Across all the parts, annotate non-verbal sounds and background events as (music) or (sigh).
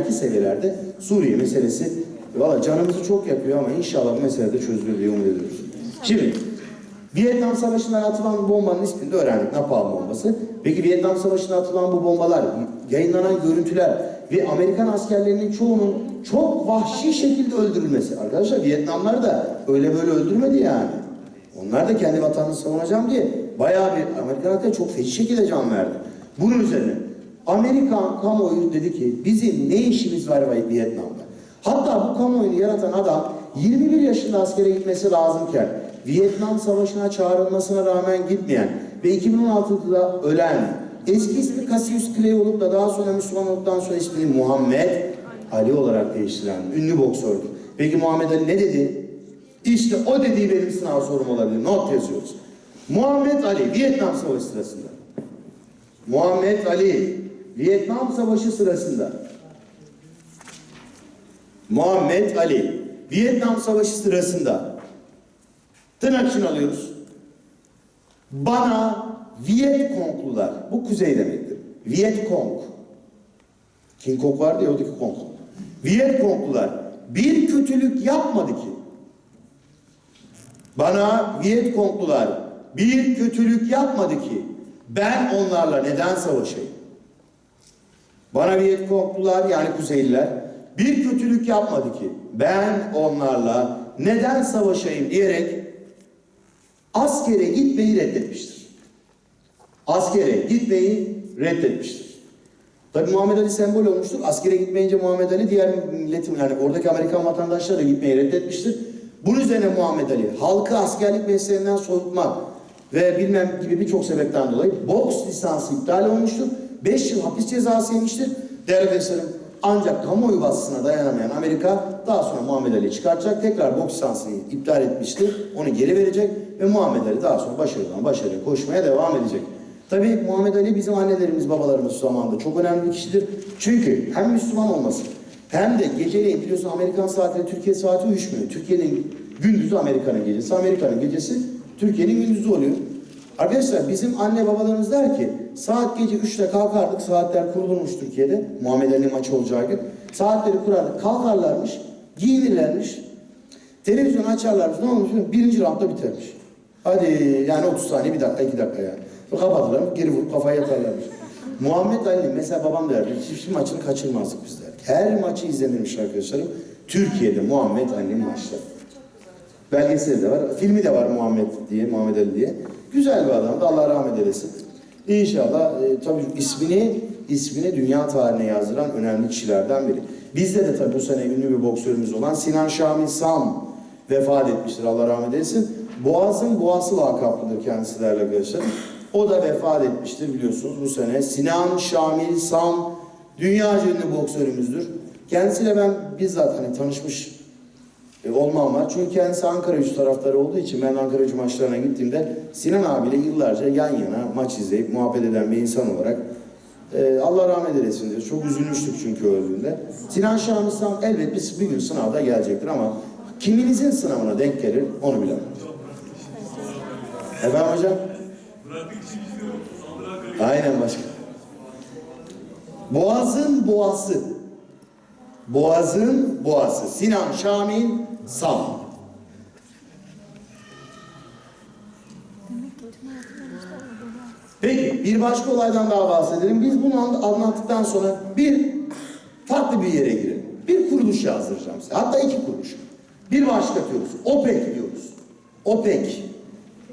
İki seviyelerde Suriye meselesi valla canımızı çok yakıyor ama inşallah bu mesele de çözülür diye umut ediyoruz. Şimdi Vietnam Savaşı'ndan atılan bombanın ismini de öğrendik. Napalm bombası. Peki Vietnam Savaşı'nda atılan bu bombalar, yayınlanan görüntüler ve Amerikan askerlerinin çoğunun çok vahşi şekilde öldürülmesi. Arkadaşlar Vietnamlar da öyle böyle öldürmedi yani. Onlar da kendi vatanını savunacağım diye bayağı bir Amerikan asker çok feci şekilde can verdi. Bunun üzerine Amerikan kamuoyu dedi ki bizim ne işimiz var Vietnam'da? Hatta bu kamuoyunu yaratan adam 21 yaşında askere gitmesi lazımken Vietnam Savaşı'na çağrılmasına rağmen gitmeyen ve 2016'da ölen eski ismi Cassius Clay olup da daha sonra Müslüman olduktan sonra ismini Muhammed Ali olarak değiştiren ünlü boksördü. Peki Muhammed Ali ne dedi? İşte o dediği benim sınav sorum olabilir. Not yazıyoruz. Muhammed Ali Vietnam Savaşı sırasında. Muhammed Ali Vietnam Savaşı sırasında. Muhammed Ali Vietnam Savaşı sırasında tırnak için alıyoruz. Bana Viet Cong'lular, bu kuzey demektir. Viet Cong. King Kong vardı ya oradaki Kong. Viet Cong'lular bir kötülük yapmadı ki. Bana Viet Cong'lular bir kötülük yapmadı ki. Ben onlarla neden savaşayım? Bana Viet Cong'lular yani Kuzeyliler bir kötülük yapmadı ki. Ben onlarla neden savaşayım diyerek askere gitmeyi reddetmiştir. Askere gitmeyi reddetmiştir. Tabi Muhammed Ali sembol olmuştur. Askere gitmeyince Muhammed Ali diğer milletin yani oradaki Amerikan vatandaşları da gitmeyi reddetmiştir. Bunun üzerine Muhammed Ali halkı askerlik mesleğinden soğutmak ve bilmem gibi birçok sebepten dolayı boks lisansı iptal olmuştur. 5 yıl hapis cezası yemiştir. Değerli arkadaşlarım ancak kamuoyu baskısına dayanamayan Amerika daha sonra Muhammed Ali'yi çıkartacak. Tekrar boks lisansını iptal etmiştir. Onu geri verecek ve Muhammed Ali daha sonra başarıdan başarıya koşmaya devam edecek. Tabii Muhammed Ali bizim annelerimiz, babalarımız zamanında çok önemli bir kişidir. Çünkü hem Müslüman olması hem de geceleyin biliyorsun Amerikan saatiyle Türkiye saati uyuşmuyor. Türkiye'nin gündüzü Amerika'nın gecesi, Amerika'nın gecesi Türkiye'nin gündüzü oluyor. Arkadaşlar bizim anne babalarımız der ki saat gece 3'te kalkardık. Saatler kurulmuş Türkiye'de. Muhammed Ali maçı olacağı gün. Saatleri kurardık. Kalkarlarmış. Giyinirlermiş. Televizyon açarlarmış. Ne olmuş? Birinci roundda bitermiş. Hadi yani 30 saniye bir dakika iki dakika yani. Kapatırlar. Geri vurup kafaya yatarlarmış. Muhammed Ali mesela babam derdi. Hiçbir maçını kaçırmazdık biz derdik. Her maçı izlenirmiş arkadaşlarım. Türkiye'de Muhammed Ali'nin maçları. Belgeseli de var. Filmi de var Muhammed diye, Muhammed Ali diye. Güzel bir adamdı. Allah rahmet eylesin. İnşallah e, tabii ismini ismini dünya tarihine yazdıran önemli kişilerden biri. Bizde de tabii bu sene ünlü bir boksörümüz olan Sinan Şamil Sam vefat etmiştir. Allah rahmet eylesin. Boğaz'ın boğası lakaplıdır kendisi değerli arkadaşlar. O da vefat etmiştir biliyorsunuz bu sene. Sinan Şamil Sam dünya ünlü boksörümüzdür. Kendisiyle ben bizzat hani tanışmış e, olmam var. Çünkü kendisi Ankara gücü taraftarı olduğu için ben Ankara gücü maçlarına gittiğimde Sinan abiyle yıllarca yan yana maç izleyip muhabbet eden bir insan olarak e, Allah rahmet eylesin diyoruz. Çok üzülmüştük çünkü öldüğünde. Sinan Şahmistan elbet bir, bir gün sınavda gelecektir ama kiminizin sınavına denk gelir onu bilemem. Efendim hocam? Aynen başka. Boğaz'ın boğası. Boğaz'ın boğası. Sinan Şamil Sam. Peki bir başka olaydan daha bahsedelim. Biz bunu an- anlattıktan sonra bir farklı bir yere girelim. Bir kuruluş yazdıracağım size. Hatta iki kuruluş. Bir başlatıyoruz. OPEC diyoruz. OPEC.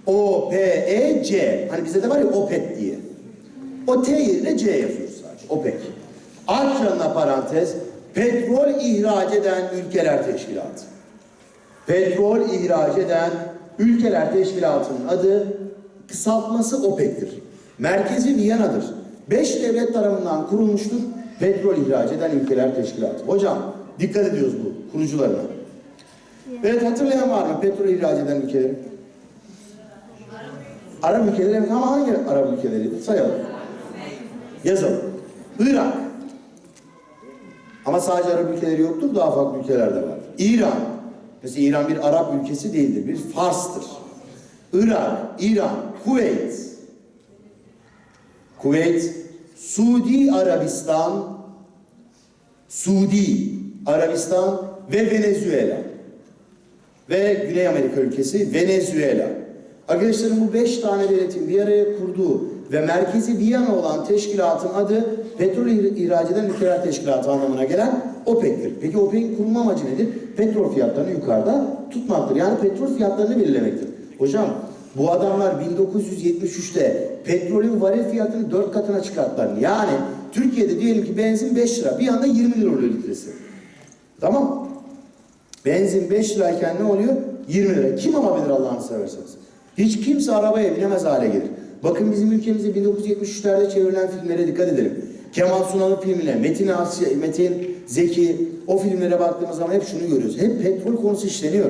O-P-E-C. Hani bizde de var ya OPEC diye. O T yerine C yazıyoruz sadece. OPEC. Yanına parantez. Petrol ihraç eden ülkeler teşkilatı. Petrol ihraç eden ülkeler teşkilatının adı kısaltması OPEC'tir. Merkezi Viyana'dır. Beş devlet tarafından kurulmuştur. Petrol ihraç eden ülkeler teşkilatı. Hocam dikkat ediyoruz bu kurucularına. Evet hatırlayan var mı petrol ihraç eden ülkeleri? Arap ülkeleri evet ama hangi Arap ülkeleriydi? Sayalım. Yazalım. Irak. Ama sadece Arap ülkeleri yoktur, daha farklı ülkeler de var. İran. Mesela İran bir Arap ülkesi değildir, bir Fars'tır. Irak, İran, Kuveyt. Kuveyt, Suudi Arabistan, Suudi, Arabistan ve Venezuela ve Güney Amerika ülkesi Venezuela. Arkadaşlarım bu beş tane devletin bir araya kurduğu ve merkezi Viyana olan teşkilatın adı petrol İhr- ihraç eden ülkeler teşkilatı anlamına gelen OPEC'tir. Peki OPEC'in kurulma amacı nedir? Petrol fiyatlarını yukarıda tutmaktır. Yani petrol fiyatlarını belirlemektir. Hocam bu adamlar 1973'te petrolün varil fiyatını 4 katına çıkarttılar. Yani Türkiye'de diyelim ki benzin 5 lira bir anda 20 lira oluyor litresi. Tamam Benzin 5 lirayken ne oluyor? 20 lira. Kim alabilir Allah'ını severseniz? Hiç kimse arabaya binemez hale gelir. Bakın bizim ülkemizde 1973'lerde çevrilen filmlere dikkat edelim. Kemal Sunal'ın filmine, Metin Asya, Metin Zeki o filmlere baktığımız zaman hep şunu görüyoruz. Hep petrol konusu işleniyor.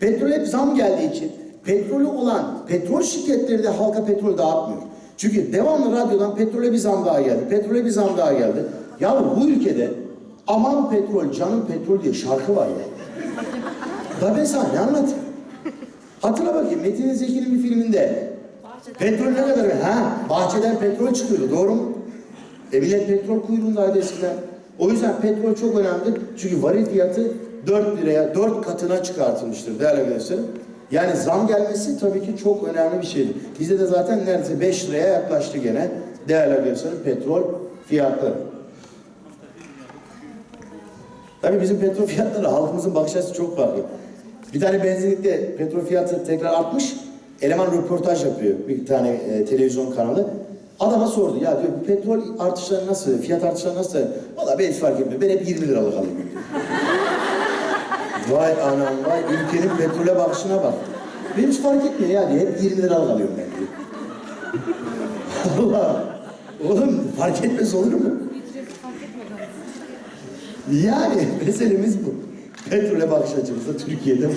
Petrol hep zam geldiği için petrolü olan petrol şirketleri de halka petrol dağıtmıyor. Çünkü devamlı radyodan petrole bir zam daha geldi. Petrole bir zam daha geldi. Ya bu ülkede aman petrol, canım petrol diye şarkı var ya. Da ben sana ne anlatayım? Hatırla bakayım Metin Zeki'nin bir filminde petrol ne kadar? Ha, bahçeden petrol çıkıyordu doğru mu? E millet petrol kuyruğundaydı eskiden. O yüzden petrol çok önemli. Çünkü varil fiyatı 4 liraya, 4 katına çıkartılmıştır değerli arkadaşlarım. Yani zam gelmesi tabii ki çok önemli bir şeydir. Bizde de zaten neredeyse 5 liraya yaklaştı gene değerli arkadaşlarım petrol fiyatları. Tabii bizim petrol fiyatları halkımızın bakış açısı çok farklı. Bir tane benzinlikte petrol fiyatı tekrar artmış. Eleman röportaj yapıyor bir tane e, televizyon kanalı. Adama sordu ya diyor bu petrol artışları nasıl, fiyat artışları nasıl? Valla ben hiç fark etmiyor. Ben hep 20 liralık alıyorum diyor. (laughs) vay anam vay ülkenin petrole bakışına bak. Benim hiç fark etmiyor ya diyor. Hep 20 liralık alıyorum ben diyor. (laughs) Allah. Oğlum fark etmez olur mu? Yani meselemiz bu. Petrole bakış açımızda Türkiye'de bu.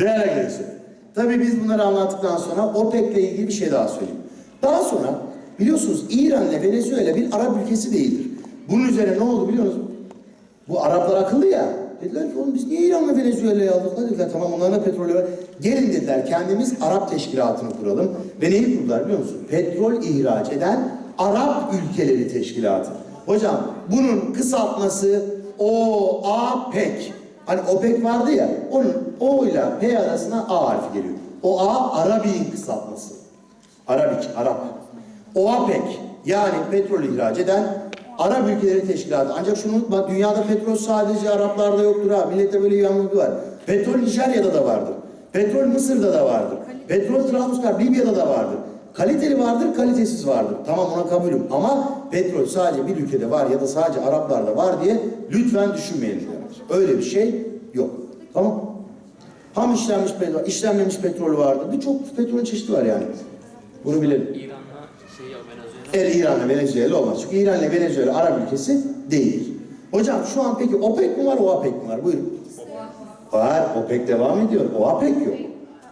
Değerli arkadaşlar. Tabii biz bunları anlattıktan sonra OPEC'le ilgili bir şey daha söyleyeyim. Daha sonra biliyorsunuz İran ile Venezuela bir Arap ülkesi değildir. Bunun üzerine ne oldu biliyor musunuz? Bu Araplar akıllı ya. Dediler ki oğlum biz niye İran'la Venezuela'yı aldık? Dediler tamam onların da petrolü var. Gelin dediler kendimiz Arap teşkilatını kuralım. Ve neyi kurdular biliyor musun? Petrol ihraç eden Arap ülkeleri teşkilatı. Hocam bunun kısaltması OAPEC. Hani OPEC vardı ya onun O ile P arasına A harfi geliyor. O A Arabik'in kısaltması. Arabik, Arap. OAPEC yani petrol ihraç eden Arap ülkeleri teşkilatı. Ancak şunu unutma dünyada petrol sadece Araplarda yoktur ha. Millette böyle yanılgı var. Petrol Nijerya'da da vardır. Petrol Mısır'da da vardır. Petrol Trabzonspor Libya'da da vardır. Kaliteli vardır, kalitesiz vardır. Tamam ona kabulüm. Ama petrol sadece bir ülkede var ya da sadece Araplarda var diye lütfen düşünmeyin. diyorlar. Öyle bir şey yok. Tamam Ham işlenmiş petrol, işlenmemiş petrol vardır. Birçok petrol çeşidi var yani. Bunu bilelim. İran'la şey ya Venezuela. El İran'la Venezuela olmaz. Çünkü İran ile Venezuela Arap ülkesi değil. Hocam şu an peki OPEC mi var, OAPEC mi var? Buyurun. Var, OPEC devam ediyor. OAPEC yok.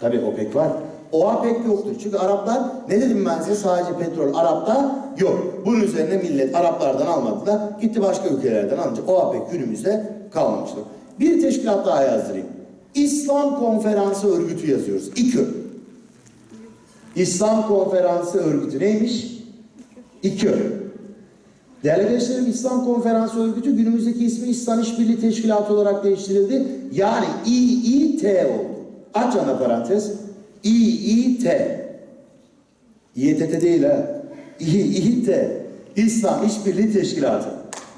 Tabii OPEC var. OAPEC yoktur. Çünkü Araplar, ne dedim ben size sadece petrol Arap'ta yok. Bunun üzerine millet Araplardan almadılar. Gitti başka ülkelerden alınca OAPEC günümüzde kalmamıştır. Bir teşkilat daha yazdırayım. İslam Konferansı Örgütü yazıyoruz. İKÖ. İslam Konferansı Örgütü neymiş? İKÖ. Değerli arkadaşlarım İslam Konferansı Örgütü günümüzdeki ismi İslam İşbirliği Teşkilatı olarak değiştirildi. Yani İİT oldu. Aç ana parantez. İİT. İETT değil ha. İİT. İslam İşbirliği Teşkilatı.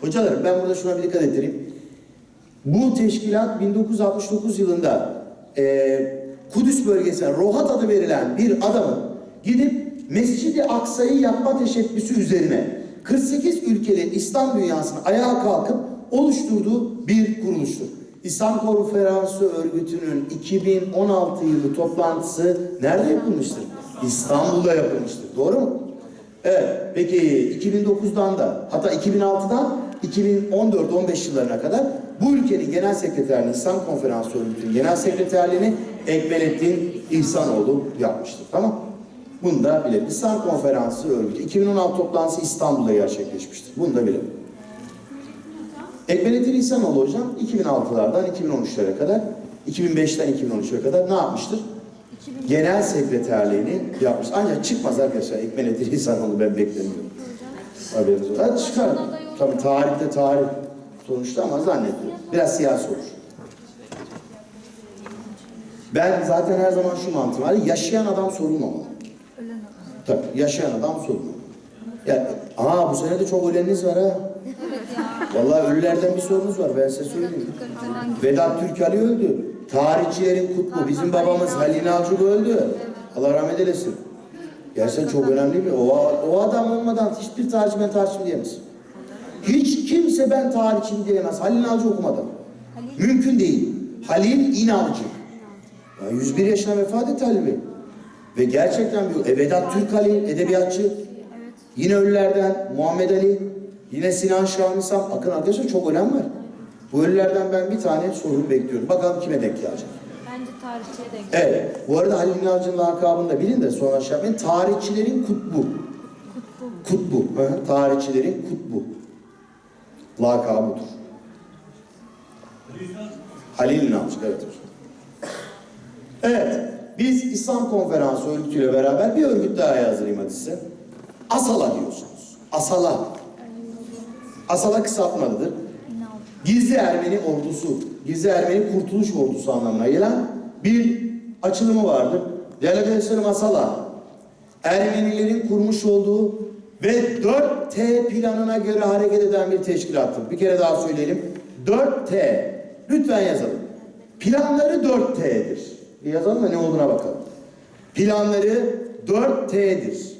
Hocalarım ben burada şuna bir dikkat ettireyim. Bu teşkilat 1969 yılında eee Kudüs bölgesine Rohat adı verilen bir adamın gidip Mescid-i Aksa'yı yapma teşebbüsü üzerine 48 ülkeli İslam dünyasını ayağa kalkıp oluşturduğu bir kuruluştur. İslam Konferansı Örgütü'nün 2016 yılı toplantısı nerede yapılmıştır? İstanbul'da yapılmıştır. Doğru mu? Evet. Peki 2009'dan da hatta 2006'dan 2014-15 yıllarına kadar bu ülkenin genel sekreterliğini İslam Konferansı Örgütü'nün genel sekreterliğini Ekmelettin İhsanoğlu yapmıştır. Tamam Bunu da bilelim. İslam Konferansı Örgütü 2016 toplantısı İstanbul'da gerçekleşmiştir. Bunu da bilelim. Ekmelettin İhsanoğlu hocam 2006'lardan 2013'lere kadar 2005'ten 2013'e kadar ne yapmıştır? Genel sekreterliğini yapmış. Ancak çıkmaz arkadaşlar Ekmelettin İhsanoğlu ben beklemiyorum. Haberiniz olsun. Çıkar. Tabii tarihte tarih sonuçta ama zannediyorum. Biraz siyasi olur. Ben zaten her zaman şu mantığım var. Yaşayan adam sorulmamalı. Tabii yaşayan adam sorulmamalı. Ya, aa bu sene de çok öleniniz var ha. Vallahi ölülerden bir sorunuz var ben size söyleyeyim. Vedat Türkali öldü. Tarihçilerin kutlu. Bizim babamız Halil Nalcık öldü. Allah rahmet eylesin. Gerçekten çok önemli bir. O, o adam olmadan hiçbir tarihçi ben tarihçiyim diyemez. Hiç kimse ben tarihçiyim diyemez. Halil Nalcık okumadan. Mümkün değil. Halil İnalcı. Ya 101 yaşına vefat etti Bey. Ve gerçekten bir e, Vedat Türkali edebiyatçı. Yine ölülerden Muhammed Ali, yine Sinan Şahnisam. Bakın arkadaşlar çok önem var. Bu ölülerden ben bir tane soru bekliyorum. Bakalım kime denk gelecek. Bence tarihçiye denk. Evet. Bu arada Halil İnalcı'nın lakabını da bilin de sonra şey yapmayın. Tarihçilerin kutbu. Kutbu. Hı hı. Tarihçilerin kutbu. Lakabıdır. Halil İnalcı. Evet. hocam. Evet. Biz İslam Konferansı örgütüyle beraber bir örgüt daha yazdırayım hadi size. Asala diyorsunuz. Asala. Asala kısaltmalıdır. Gizli Ermeni ordusu, Gizli Ermeni Kurtuluş Ordusu anlamına gelen bir açılımı vardır. Değerli arkadaşlarım Asala, Ermenilerin kurmuş olduğu ve 4T planına göre hareket eden bir teşkilattır. Bir kere daha söyleyelim. 4T. Lütfen yazalım. Planları 4T'dir. Bir yazalım da ne olduğuna bakalım. Planları 4T'dir.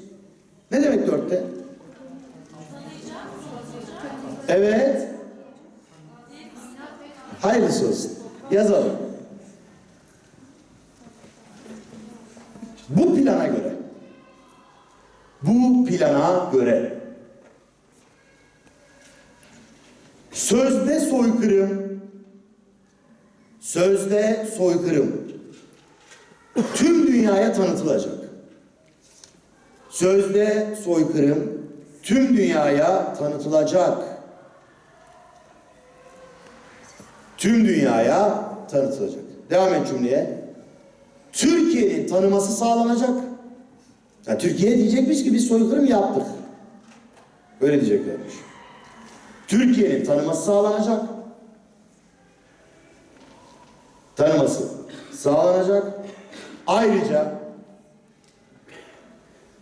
Ne demek 4T? Evet. Hayırlısı olsun. Yazalım. Bu plana göre bu plana göre sözde soykırım sözde soykırım tüm dünyaya tanıtılacak. Sözde soykırım tüm dünyaya tanıtılacak. Tüm dünyaya tanıtılacak. Devam et cümleye. Türkiye'nin tanıması sağlanacak. Ya Türkiye diyecekmiş ki biz soykırım yaptık. Öyle diyeceklermiş. Türkiye'nin tanıması sağlanacak. Tanıması sağlanacak. Ayrıca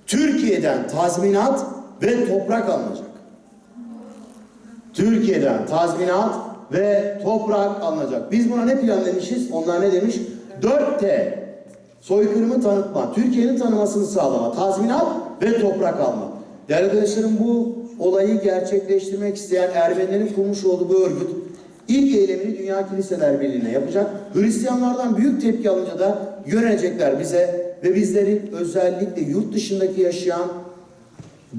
Türkiye'den tazminat ve toprak alınacak. Türkiye'den tazminat ve toprak alınacak. Biz buna ne planlamışız? Onlar ne demiş? 4T. Soykırımı tanıtma, Türkiye'nin tanımasını sağlama, tazminat ve toprak alma. Değerli arkadaşlarım bu olayı gerçekleştirmek isteyen Ermenilerin kurmuş olduğu bu örgüt ilk eylemini Dünya Kiliseler Birliği'ne yapacak. Hristiyanlardan büyük tepki alınca da yönelecekler bize ve bizlerin özellikle yurt dışındaki yaşayan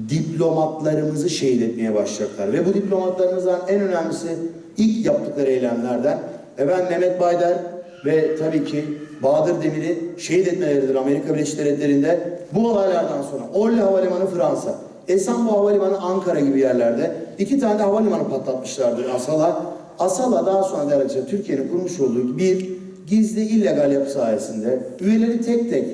diplomatlarımızı şehit etmeye başlayacaklar. Ve bu diplomatlarımızdan en önemlisi ilk yaptıkları eylemlerden e ben Mehmet Baydar ve tabii ki Bahadır Demir'i şehit etmeleridir Amerika Birleşik Devletleri'nde. Bu olaylardan sonra Orly Havalimanı Fransa, Esenboğa Havalimanı Ankara gibi yerlerde iki tane de havalimanı patlatmışlardır Asala. Asala daha sonra derece Türkiye'nin kurmuş olduğu bir gizli illegal yapı sayesinde üyeleri tek tek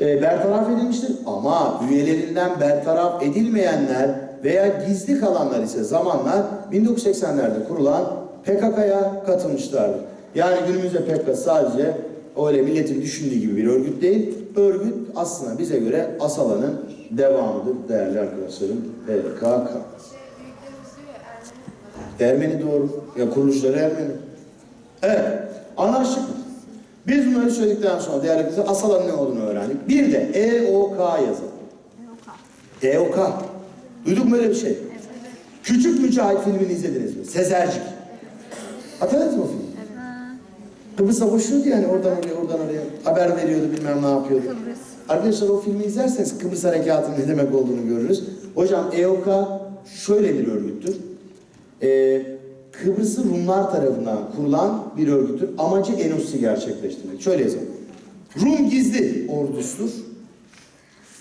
e, bertaraf edilmiştir. Ama üyelerinden bertaraf edilmeyenler veya gizli kalanlar ise zamanla 1980'lerde kurulan PKK'ya katılmışlardır. Yani günümüzde PKK sadece öyle milletin düşündüğü gibi bir örgüt değil. Örgüt aslında bize göre Asala'nın devamıdır değerli arkadaşlarım. PKK. Ermeni doğru. Ya kuruluşları Ermeni. Evet. Mı? Biz bunları söyledikten sonra değerli arkadaşlar Asala'nın ne olduğunu öğrendik. Bir de EOK yazalım. EOK. Duyduk mu böyle bir şey? Küçük Mücahit filmini izlediniz mi? Sezercik. Hatırladınız mı o filmi? Kıbrıs'a koşuyordu yani oradan oraya oradan oraya. Haber veriyordu bilmem ne yapıyordu. Kıbrıs. Arkadaşlar o filmi izlerseniz Kıbrıs Harekatı'nın ne demek olduğunu görürüz. Hocam EOK şöyle bir örgüttür. Ee, Kıbrıs'ı Rumlar tarafından kurulan bir örgüttür. Amacı Enos'u gerçekleştirmek. Şöyle yazalım. Rum gizli ordusudur.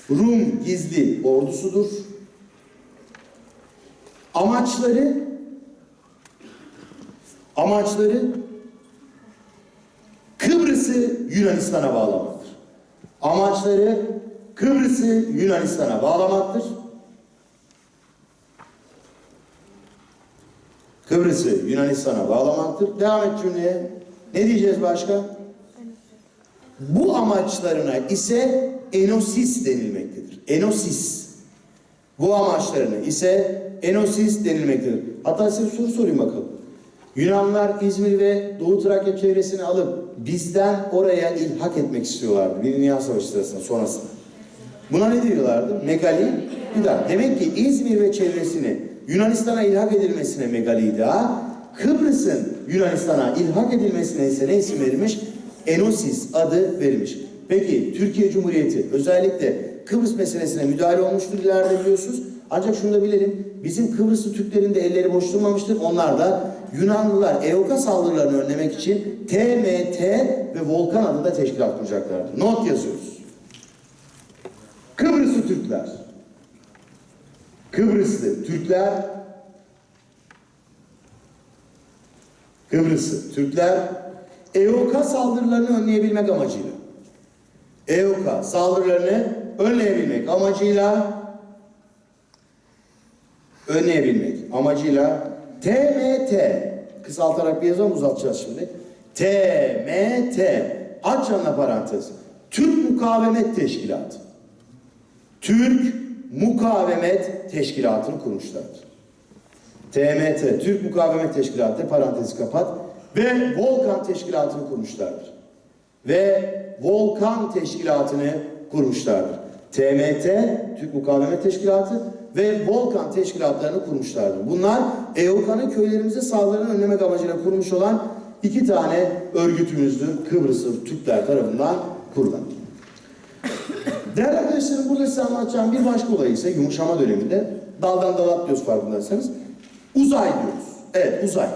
Rum gizli ordusudur. Amaçları amaçları Kıbrıs'ı Yunanistan'a bağlamaktır. Amaçları Kıbrıs'ı Yunanistan'a bağlamaktır. Kıbrıs'ı Yunanistan'a bağlamaktır. Devam et cümleye. Ne diyeceğiz başka? Bu amaçlarına ise enosis denilmektedir. Enosis. Bu amaçlarına ise enosis denilmektedir. Hatta size bir soru sorayım bakalım. Yunanlılar İzmir ve Doğu Trakya çevresini alıp bizden oraya ilhak etmek istiyorlardı. Bir Dünya Savaşı sırasında sonrasında. Buna ne diyorlardı? Megali İda. Demek ki İzmir ve çevresini Yunanistan'a ilhak edilmesine Megali İda, Kıbrıs'ın Yunanistan'a ilhak edilmesine ise ne isim verilmiş? Enosis adı verilmiş. Peki Türkiye Cumhuriyeti özellikle Kıbrıs meselesine müdahale olmuştur ileride biliyorsunuz. Ancak şunu da bilelim. Bizim Kıbrıslı Türklerin de elleri boş durmamıştır. Onlar da Yunanlılar EOK'a saldırılarını önlemek için TMT ve Volkan adında teşkilat kuracaklardı. Not yazıyoruz. Kıbrıslı Türkler. Kıbrıslı Türkler Kıbrıslı Türkler EOK'a saldırılarını önleyebilmek amacıyla EOK'a saldırılarını önleyebilmek amacıyla önleyebilmek amacıyla TMT kısaltarak bir yazalım uzatacağız şimdi. TMT aç yanına parantez. Türk Mukavemet Teşkilatı. Türk Mukavemet Teşkilatı'nı kurmuşlardır. TMT, Türk Mukavemet Teşkilatı parantezi kapat ve Volkan Teşkilatı'nı kurmuşlardır. Ve Volkan Teşkilatı'nı kurmuşlardır. TMT, Türk Mukavemet Teşkilatı ve Volkan Teşkilatlarını kurmuşlardır. Bunlar EOKA'nın köylerimize saldırını önlemek amacıyla kurmuş olan iki tane örgütümüzdür. Kıbrıslı Türkler tarafından kurulan. Değerli arkadaşlarım burada size anlatacağım bir başka olay ise yumuşama döneminde daldan dala atlıyoruz farkındaysanız. Uzay diyoruz. Evet uzay.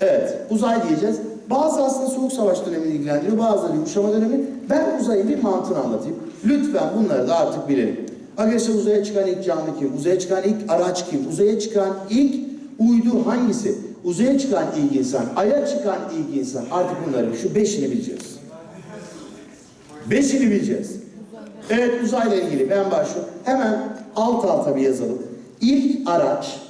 Evet uzay diyeceğiz. Bazı aslında soğuk savaş dönemini ilgilendiriyor, bazıları yumuşama dönemi. Ben uzayın bir mantığını anlatayım. Lütfen bunları da artık bilelim. Arkadaşlar uzaya çıkan ilk canlı kim? Uzaya çıkan ilk araç kim? Uzaya çıkan ilk uydu hangisi? Uzaya çıkan ilk insan, aya çıkan ilk insan. Artık bunları şu beşini bileceğiz. Beşini bileceğiz. Evet uzayla ilgili ben başlıyorum. Hemen alt alta bir yazalım. İlk araç,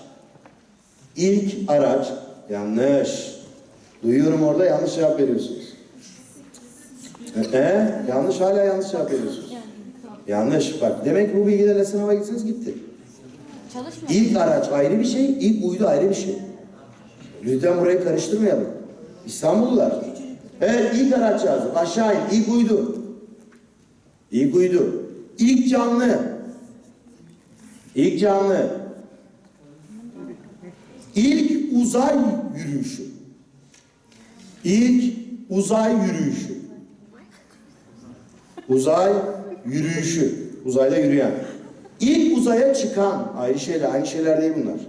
ilk araç, yanlış. Duyuyorum orada yanlış cevap veriyorsunuz. Ee, yanlış hala yanlış cevap veriyorsunuz. Yanlış bak demek ki bu bilgilerle sınava gitseniz gitti. Çalışmıyor. İlk araç ayrı bir şey, ilk uydu ayrı bir şey. Lütfen burayı karıştırmayalım. İstanbullular. Evet ilk araç yazdım. Aşağı in. İlk uydu. İlk uydu. İlk canlı. İlk canlı. İlk uzay yürüyüşü. İlk uzay yürüyüşü. Uzay yürüyüşü. Uzayda yürüyen. İlk uzaya çıkan, ayrı şeyler, aynı şeyler değil bunlar.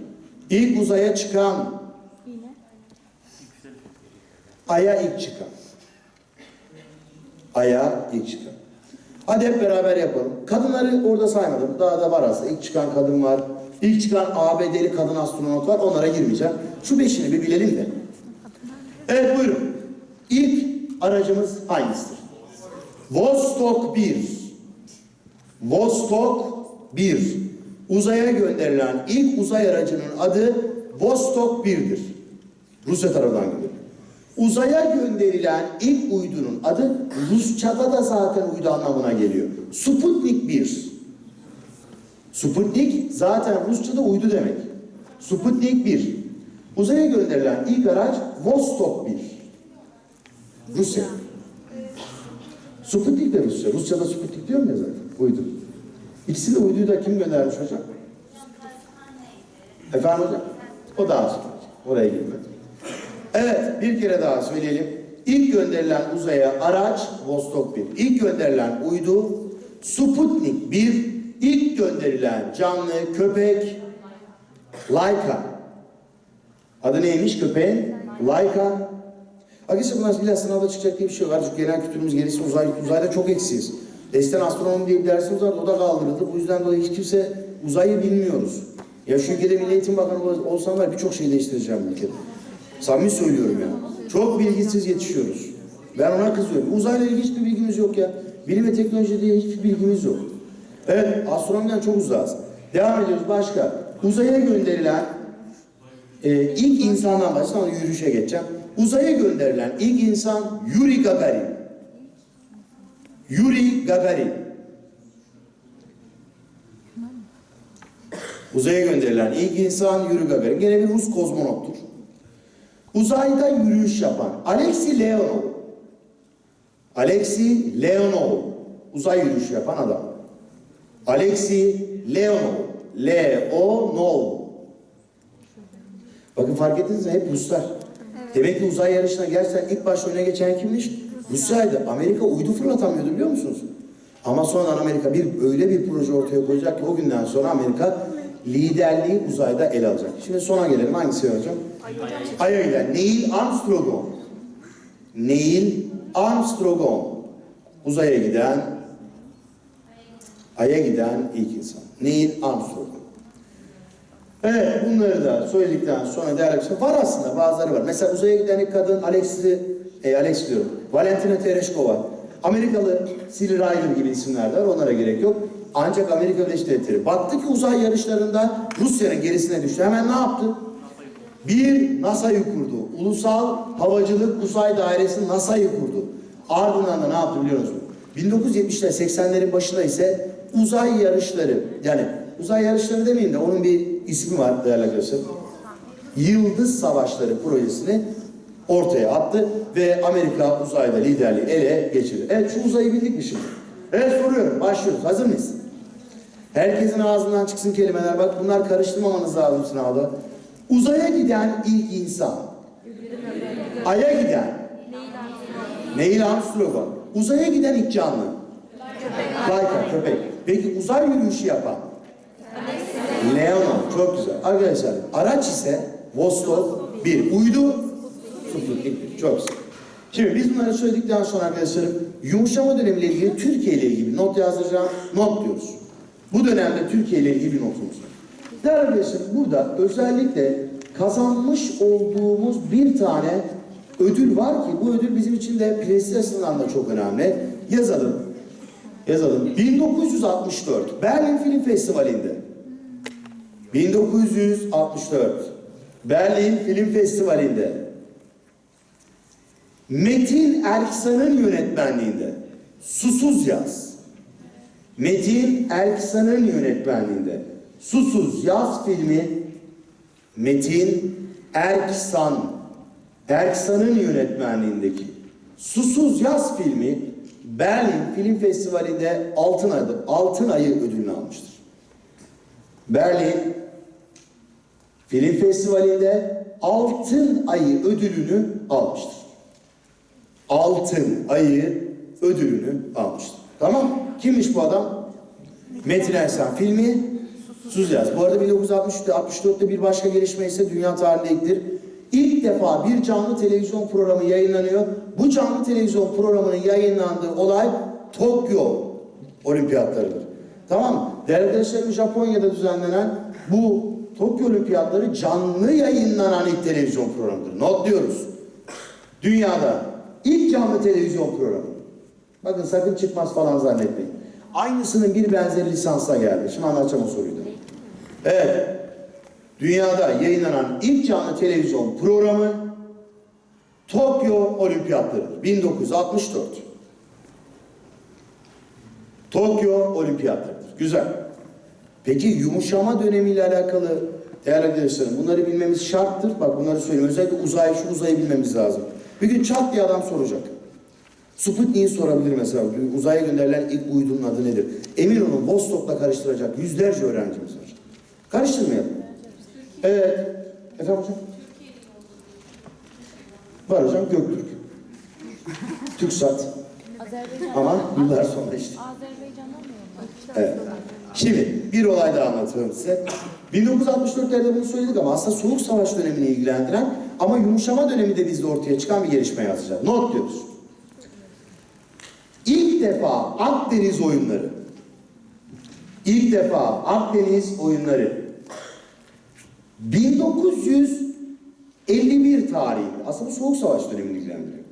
İlk uzaya çıkan. Ay'a ilk çıkan. Ay'a ilk çıkan. Hadi hep beraber yapalım. Kadınları orada saymadım. Daha da var aslında. İlk çıkan kadın var. İlk çıkan ABD'li kadın astronot var. Onlara girmeyeceğim. Şu beşini bir bilelim de. Evet buyurun. İlk aracımız hangisidir? Vostok 1. Vostok 1. Uzaya gönderilen ilk uzay aracının adı Vostok 1'dir. Rusya tarafından geliyor. Uzaya gönderilen ilk uydunun adı Rusçada da zaten uydu anlamına geliyor. Sputnik 1. Sputnik zaten Rusçada uydu demek. Sputnik 1. Uzaya gönderilen ilk araç Vostok 1. Rusya. Sputnik de Rusya. Rusya'da Sputnik diyorum ya zaten. Uydu. İkisi de uyduyu da kim göndermiş hocam? Efendim hocam? O daha Sputnik. Oraya girmedi. Bir kere daha söyleyelim. İlk gönderilen uzaya araç Vostok 1. İlk gönderilen uydu Sputnik 1. İlk gönderilen canlı köpek Laika. Adı neymiş köpeğin? Laika. Arkadaşlar bunlar illa sınavda çıkacak diye bir şey yok. Artık genel kültürümüz gerisi uzay, uzayda çok eksiyiz. Eskiden astronomi diye bir dersimiz vardı, o da kaldırıldı. Bu yüzden dolayı hiç kimse uzayı bilmiyoruz. Ya şu ülkede Milli Eğitim Bakanı olsam var birçok şey değiştireceğim ülkede. Samimi söylüyorum ya. Çok bilgisiz yetişiyoruz. Ben ona kızıyorum. Uzayla ilgili hiçbir bilgimiz yok ya. Bilim ve teknoloji diye hiçbir bilgimiz yok. Evet, astronomiden çok uzağız. Devam ediyoruz başka. Uzaya gönderilen Ee, ilk insandan başlayalım sonra yürüyüşe geçeceğim. Uzaya gönderilen ilk insan Yuri Gagarin. Yuri Gagarin. Uzaya gönderilen ilk insan Yuri Gagarin. Gene bir Rus kozmonottur. Uzayda yürüyüş yapan Alexei Leonov. Alexei Leonov. Uzay yürüyüşü yapan adam. Alexei Leonov. Leonov. Bakın fark ettiniz mi? Hep Ruslar. Demek ki uzay yarışına gerçekten ilk başta öne geçen kimmiş? Rusya'ydı. Amerika uydu fırlatamıyordu biliyor musunuz? Ama sonradan Amerika bir öyle bir proje ortaya koyacak ki o günden sonra Amerika liderliği uzayda ele alacak. Şimdi sona gelelim. Hangisi hocam? Ay'a giden. Neil Armstrong'un. Neil Armstrong'un. Uzaya giden, Ay'a giden ilk insan. Neil Armstrong. Evet bunları da söyledikten sonra değerli arkadaşlar var aslında bazıları var. Mesela uzaya giden ilk kadın Alexi, e, Alex diyorum. Valentina Tereshkova. Amerikalı Silly Ryder gibi isimler de var onlara gerek yok. Ancak Amerika Birleşik Devletleri baktı ki uzay yarışlarında Rusya'nın gerisine düştü. Hemen ne yaptı? Bir NASA'yı kurdu. Ulusal Havacılık Uzay Dairesi NASA'yı kurdu. Ardından da ne yaptı biliyor musunuz? 1970'ler 80'lerin başında ise uzay yarışları yani uzay yarışları demeyeyim de onun bir ismi var değerli arkadaşlar. Yıldız Savaşları projesini ortaya attı ve Amerika uzayda liderliği ele geçirdi. Evet şu uzayı bildik mi şimdi? Evet soruyorum. Başlıyoruz. Hazır mıyız? Herkesin ağzından çıksın kelimeler. Bak bunlar karıştırmamanız lazım sınavda. Uzaya giden ilk insan. Ay'a giden. Neil Armstrong. Uzaya giden ilk canlı. Laika, köpek. Peki uzay yürüyüşü yapan? Leonov. Çok güzel. Arkadaşlar araç ise Vostok 1. Uydu 0. Çok güzel. Şimdi biz bunları söyledikten sonra arkadaşlarım yumuşama dönemiyle ilgili Türkiye ile ilgili not yazdıracağım. Not diyoruz. Bu dönemde Türkiye ile ilgili bir notumuz var. Arkadaşlarım burada özellikle kazanmış olduğumuz bir tane ödül var ki bu ödül bizim için de prestij açısından da çok önemli. Yazalım. Yazalım. 1964 Berlin Film Festivali'nde 1964 Berlin Film Festivali'nde Metin Erksan'ın yönetmenliğinde Susuz Yaz Metin Erksan'ın yönetmenliğinde Susuz Yaz filmi Metin Erksan Erksan'ın yönetmenliğindeki Susuz Yaz filmi Berlin Film Festivali'nde Altın Ayı, Altın Ayı ödülünü almıştır. Berlin Film Festivali'nde Altın Ayı ödülünü almıştır. Altın Ayı ödülünü almıştır. Tamam? Kimmiş bu adam? Metin Ersan filmi Susuz Yaz. Bu arada 1963'te 64'te bir başka gelişme ise dünya tarihinde ilktir. İlk defa bir canlı televizyon programı yayınlanıyor. Bu canlı televizyon programının yayınlandığı olay Tokyo Olimpiyatlarıdır. Tamam mı? Değerli Japonya'da düzenlenen bu Tokyo Olimpiyatları canlı yayınlanan ilk televizyon programıdır. Not diyoruz. Dünyada ilk canlı televizyon programı. Bakın sakın çıkmaz falan zannetmeyin. Aynısının bir benzeri lisansla geldi. Şimdi anlatacağım o soruyu da. Evet. Dünyada yayınlanan ilk canlı televizyon programı Tokyo Olimpiyatları 1964. Tokyo Olimpiyatlarıdır. Güzel. Peki yumuşama dönemiyle alakalı değerli arkadaşlarım bunları bilmemiz şarttır. Bak bunları söyleyeyim. Özellikle uzay, şu uzayı bilmemiz lazım. Bir gün çat diye adam soracak. Sputnik'i sorabilir mesela. Uzaya gönderilen ilk uydunun adı nedir? Emin olun Vostok'la karıştıracak yüzlerce öğrencimiz var. Karıştırmayalım. Evet. Efendim hocam? Var hocam Göktürk. TürkSat. Ama yıllar sonra işte. Azerbaycan'dan mı? Evet. Şimdi bir olay daha anlatıyorum size. 1964'lerde bunu söyledik ama aslında Soğuk Savaş dönemini ilgilendiren ama yumuşama dönemi de bizde ortaya çıkan bir gelişme yazacağız. Not diyoruz. İlk defa Akdeniz oyunları İlk defa Akdeniz oyunları 1951 tarihinde aslında Soğuk Savaş dönemini ilgilendiriyor.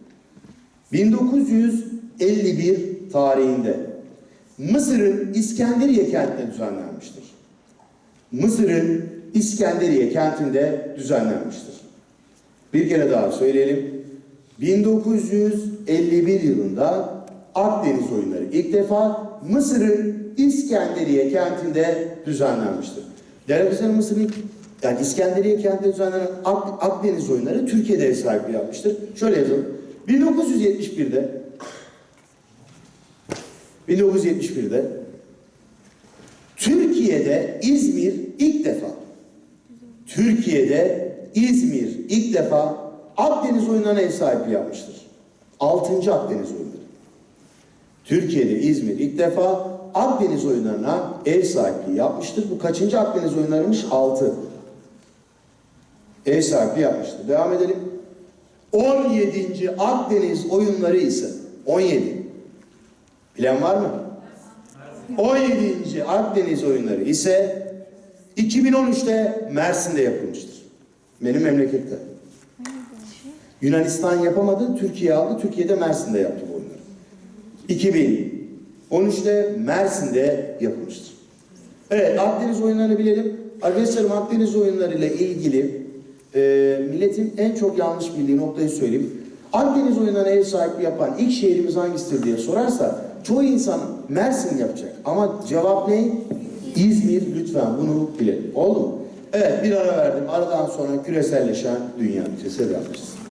1951 tarihinde Mısır'ın İskenderiye kentinde düzenlenmiştir. Mısır'ın İskenderiye kentinde düzenlenmiştir. Bir kere daha söyleyelim. 1951 yılında Akdeniz oyunları ilk defa Mısır'ın İskenderiye kentinde düzenlenmiştir. Değerli kızlarım Mısır'ın yani İskenderiye kentinde düzenlenen Ak- Akdeniz oyunları Türkiye'de ev sahipliği yapmıştır. Şöyle yazalım. 1971'de 1971'de Türkiye'de İzmir ilk defa Türkiye'de İzmir ilk defa Akdeniz oyunlarına ev sahipliği yapmıştır. 6. Akdeniz oyunları. Türkiye'de İzmir ilk defa Akdeniz oyunlarına ev sahipliği yapmıştır. Bu kaçıncı Akdeniz oyunlarıymış? 6. Ev sahipliği yapmıştır. Devam edelim. 17. Akdeniz oyunları ise 17. Bilen var mı? 17. Akdeniz oyunları ise 2013'te Mersin'de yapılmıştır. Benim memlekette. Yunanistan yapamadı, Türkiye aldı. Türkiye'de Mersin'de yaptı bu. 2013'te Mersin'de yapılmıştır. Evet, Akdeniz oyunlarını bilelim. Arkadaşlarım Akdeniz oyunları ile ilgili e, milletin en çok yanlış bildiği noktayı söyleyeyim. Akdeniz oyunlarına ev sahipliği yapan ilk şehrimiz hangisidir diye sorarsa çoğu insan Mersin yapacak. Ama cevap ne? İzmir lütfen bunu bilelim. Oldu? Evet bir ara verdim. Aradan sonra küreselleşen dünya devam edeceğiz.